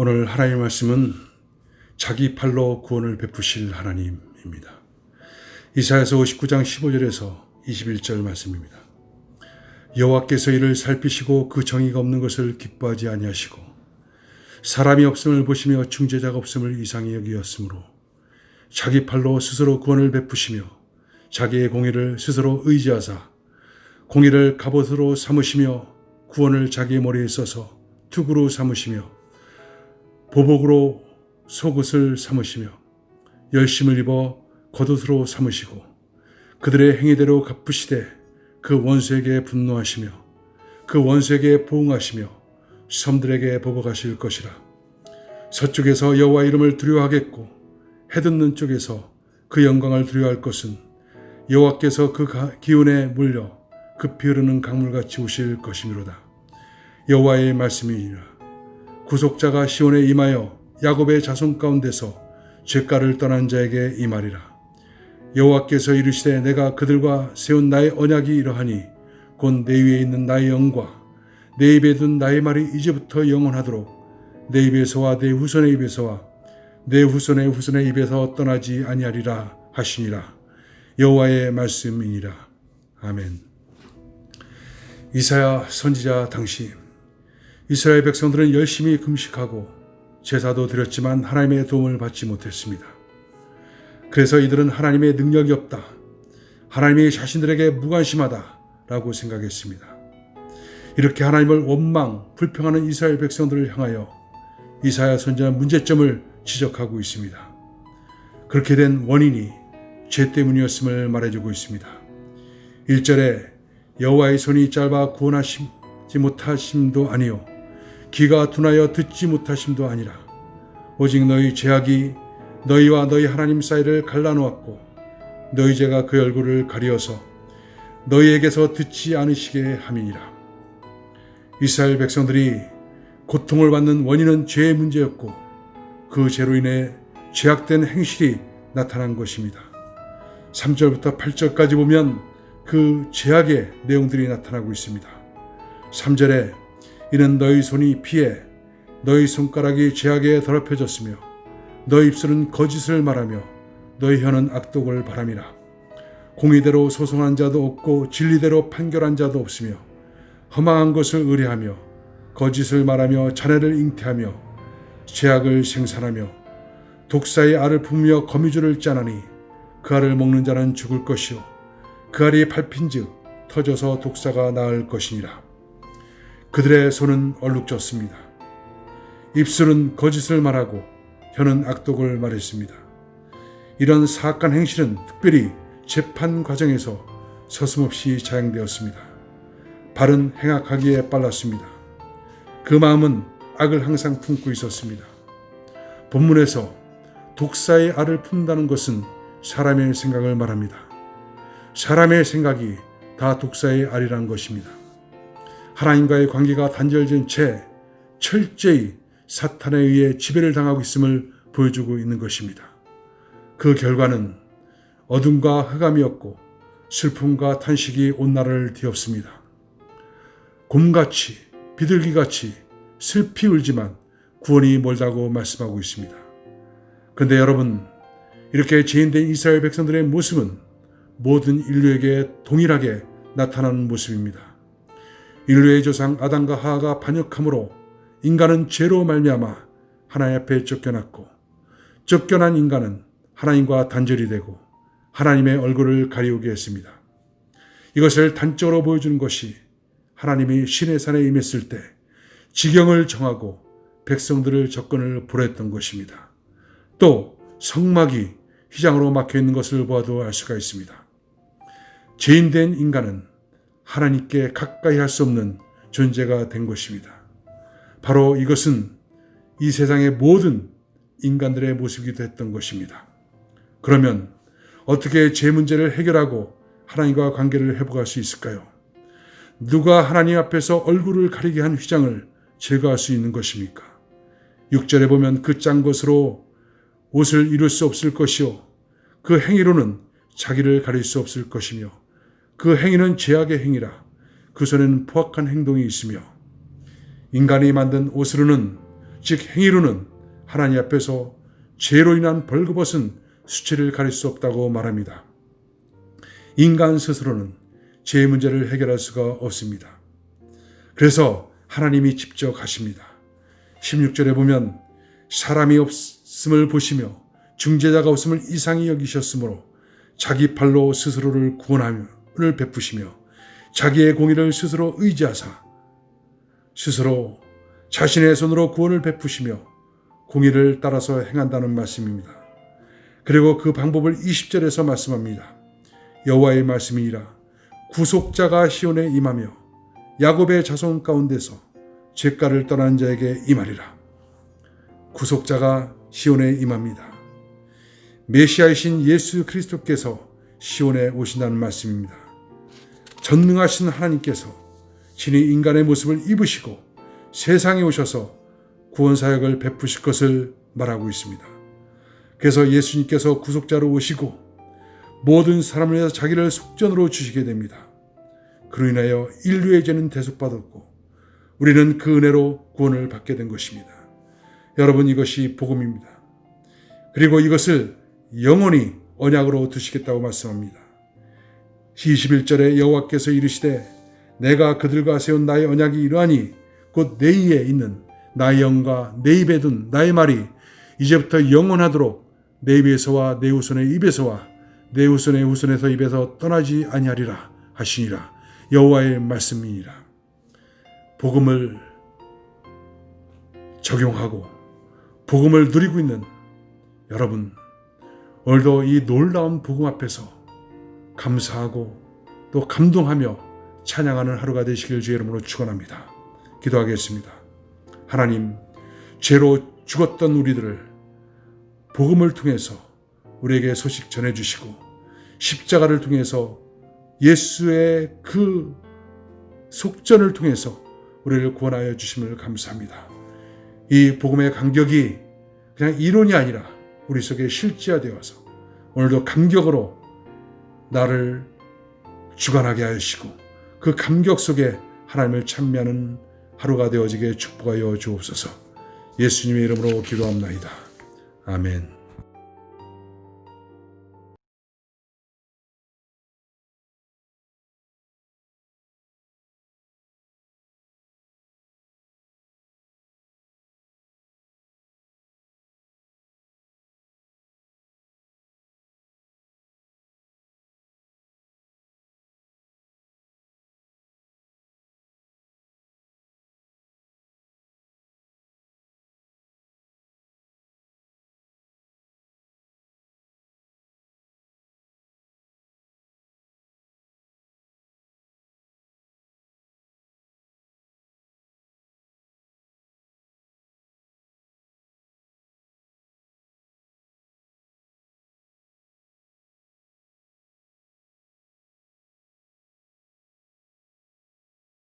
오늘 하나님의 말씀은 자기 팔로 구원을 베푸실 하나님입니다. 이사야서 59장 15절에서 21절 말씀입니다. 여호와께서 이를 살피시고 그 정의가 없는 것을 기뻐하지 아니하시고 사람이 없음을 보시며 중재자가 없음을 이상히 여기었으므로 자기 팔로 스스로 구원을 베푸시며 자기의 공의를 스스로 의지하사 공의를 갑옷으로 삼으시며 구원을 자기의 머리에 써서 투구로 삼으시며 보복으로 속옷을 삼으시며 열심을 입어 겉옷으로 삼으시고 그들의 행위대로 갚으시되 그 원수에게 분노하시며 그 원수에게 보응하시며 섬들에게 보복하실 것이라. 서쪽에서 여호와 이름을 두려워하겠고 해듣는 쪽에서 그 영광을 두려워할 것은 여호와께서 그 기운에 물려 급히 흐르는 강물같이 오실 것이미로다. 여호와의 말씀이니라 구속자가 시온에 임하여 야곱의 자손 가운데서 죄가를 떠난 자에게 임하리라. 여호와께서 이르시되 내가 그들과 세운 나의 언약이 이러하니 곧 내 위에 있는 나의 영과 내 입에 둔 나의 말이 이제부터 영원하도록 내 입에서와 내 후손의 입에서와 내 후손의 후손의 입에서 떠나지 아니하리라 하시니라. 여호와의 말씀이니라. 아멘. 이사야 선지자 당시 이스라엘 백성들은 열심히 금식하고 제사도 드렸지만 하나님의 도움을 받지 못했습니다. 그래서 이들은 하나님의 능력이 없다. 하나님이 자신들에게 무관심하다. 라고 생각했습니다. 이렇게 하나님을 원망, 불평하는 이스라엘 백성들을 향하여 이사야 선지자는 문제점을 지적하고 있습니다. 그렇게 된 원인이 죄 때문이었음을 말해주고 있습니다. 1절에 여호와의 손이 짧아 구원하지 못하심도 아니요 귀가 둔하여 듣지 못하심도 아니라 오직 너희 죄악이 너희와 너희 하나님 사이를 갈라놓았고 너희 죄가 그 얼굴을 가리어서 너희에게서 듣지 않으시게 함이니라. 이스라엘 백성들이 고통을 받는 원인은 죄의 문제였고 그 죄로 인해 죄악된 행실이 나타난 것입니다. 3절부터 8절까지 보면 그 죄악의 내용들이 나타나고 있습니다. 3절에 이는 너희 손이 피해 너희 손가락이 죄악에 더럽혀졌으며 너희 입술은 거짓을 말하며 너희 혀는 악독을 바람이라 공의대로 소송한 자도 없고 진리대로 판결한 자도 없으며 허망한 것을 의뢰하며 거짓을 말하며 자네를 잉태하며 죄악을 생산하며 독사의 알을 품으며 거미줄을 짜나니 그 알을 먹는 자는 죽을 것이요 그 알이 밟힌즉 터져서 독사가 나을 것이니라. 그들의 손은 얼룩졌습니다. 입술은 거짓을 말하고 혀는 악독을 말했습니다. 이런 사악한 행실은 특별히 재판 과정에서 서슴없이 자행되었습니다. 발은 행악하기에 빨랐습니다. 그 마음은 악을 항상 품고 있었습니다. 본문에서 독사의 알을 품다는 것은 사람의 생각을 말합니다. 사람의 생각이 다 독사의 알이란 것입니다. 하나님과의 관계가 단절된 채 철저히 사탄에 의해 지배를 당하고 있음을 보여주고 있는 것입니다. 그 결과는 어둠과 흑암이었고 슬픔과 탄식이 온 나라를 뒤엎습니다. 곰같이 비둘기같이 슬피 울지만 구원이 멀다고 말씀하고 있습니다. 그런데 여러분 이렇게 죄인된 이스라엘 백성들의 모습은 모든 인류에게 동일하게 나타나는 모습입니다. 인류의 조상 아담과 하하가 반역함으로 인간은 죄로 말미암아 하나님 앞에 쫓겨났고 쫓겨난 인간은 하나님과 단절이 되고 하나님의 얼굴을 가리우게 했습니다. 이것을 단적으로 보여주는 것이 하나님이 신의 산에 임했을 때 지경을 정하고 백성들을 접근을 보냈던 것입니다. 또 성막이 휘장으로 막혀 있는 것을 보아도 알 수가 있습니다. 죄인된 인간은 하나님께 가까이 할 수 없는 존재가 된 것입니다. 바로 이것은 이 세상의 모든 인간들의 모습이기도 했던 것입니다. 그러면 어떻게 제 문제를 해결하고 하나님과 관계를 회복할 수 있을까요? 누가 하나님 앞에서 얼굴을 가리게 한 휘장을 제거할 수 있는 것입니까? 6절에 보면 그 짠 것으로 옷을 이룰 수 없을 것이요. 그 행위로는 자기를 가릴 수 없을 것이며 그 행위는 죄악의 행위라 그 손에는 포악한 행동이 있으며 인간이 만든 옷으로는 즉 행위로는 하나님 앞에서 죄로 인한 벌거벗은 수치를 가릴 수 없다고 말합니다. 인간 스스로는 죄의 문제를 해결할 수가 없습니다. 그래서 하나님이 직접 가십니다. 16절에 보면 사람이 없음을 보시며 중재자가 없음을 이상히 여기셨으므로 자기 팔로 스스로를 구원 함을 베푸시며 자기의 공의를 스스로 의지하사 스스로 자신의 손으로 구원을 베푸시며 공의를 따라서 행한다는 말씀입니다. 그리고 그 방법을 20절에서 말씀합니다. 여호와의 말씀이니라 구속자가 시온에 임하며 야곱의 자손 가운데서 죄가를 떠난 자에게 임하리라. 구속자가 시온에 임합니다. 메시아이신 예수 그리스도께서 시온에 오신다는 말씀입니다. 전능하신 하나님께서 친히 인간의 모습을 입으시고 세상에 오셔서 구원 사역을 베푸실 것을 말하고 있습니다. 그래서 예수님께서 구속자로 오시고 모든 사람을 위해서 자기를 속전으로 주시게 됩니다. 그로 인하여 인류의 죄는 대속받았고 우리는 그 은혜로 구원을 받게 된 것입니다. 여러분 이것이 복음입니다. 그리고 이것을 영원히 언약으로 두시겠다고 말씀합니다. 21절에 여호와께서 이르시되 내가 그들과 세운 나의 언약이 이러하니 곧 내 이에 있는 나의 영과 내 입에 둔 나의 말이 이제부터 영원하도록 내 입에서와 내 후손의 입에서와 내 후손의 후손에서 입에서 떠나지 아니하리라 하시니라. 여호와의 말씀이니라. 복음을 적용하고 복음을 누리고 있는 여러분 오늘도 이 놀라운 복음 앞에서 감사하고 또 감동하며 찬양하는 하루가 되시길 주의 이름으로 축원합니다. 기도하겠습니다. 하나님 죄로 죽었던 우리들을 복음을 통해서 우리에게 소식 전해 주시고 십자가를 통해서 예수의 그 속전을 통해서 우리를 구원하여 주심을 감사합니다. 이 복음의 간격이 그냥 이론이 아니라 우리 속에 실제화되어서 오늘도 감격으로 나를 주관하게 하시고 그 감격 속에 하나님을 찬미하는 하루가 되어지게 축복하여 주옵소서. 예수님의 이름으로 기도합나이다. 아멘.